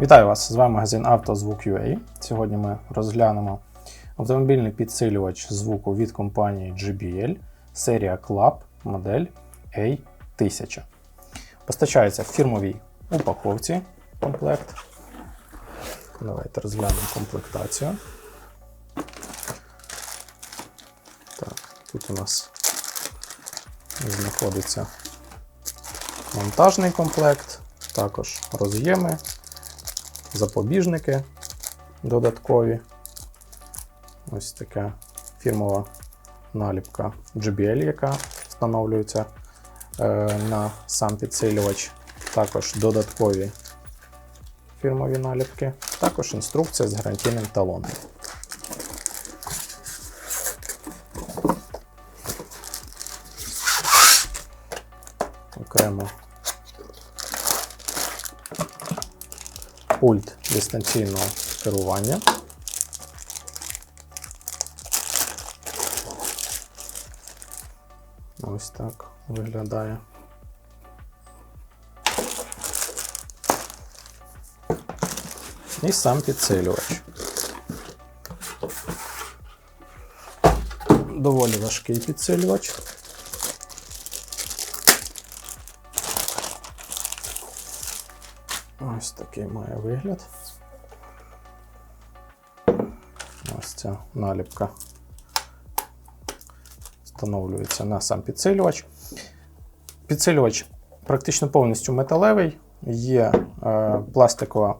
Вітаю вас! З вами магазин «Автозвук.UA». Сьогодні ми розглянемо автомобільний підсилювач звуку від компанії JBL, серія Club, модель A1000. Постачається в фірмовій упаковці комплект. Давайте розглянемо комплектацію. Так, тут у нас знаходиться монтажний комплект, також роз'єми, запобіжники додаткові. Ось така фірмова наліпка JBL, яка встановлюється е, на сам підсилювач. Також додаткові фірмові наліпки, також інструкція з гарантійним талоном. Окремо пульт дистанційного керування. Ось так виглядає. І сам підсилювач. Доволі важкий підсилювач. Ось такий має вигляд. Ось ця наліпка встановлюється на сам підсилювач. Підсилювач практично повністю металевий, є е, пластикова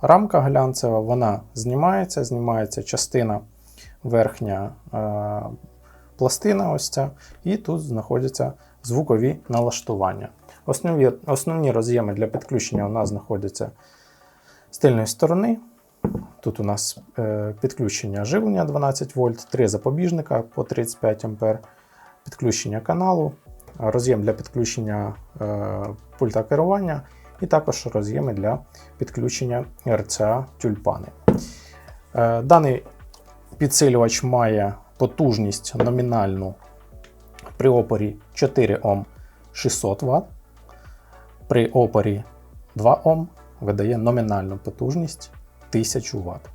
рамка глянцева, вона знімається, знімається частина верхня е, пластина, ось ця, і тут знаходяться звукові налаштування. Основні, основні роз'єми для підключення у нас знаходяться з тильної сторони. Тут у нас е, підключення живлення 12 вольт, три запобіжника по 35 А, підключення каналу, роз'єм для підключення е, пульта керування, і також роз'єми для підключення RCA тюльпани. Е, даний підсилювач має потужність номінальну при опорі 4 Ом 600 Вт. При опорі 2 Ом видає номінальну потужність 1000 Вт.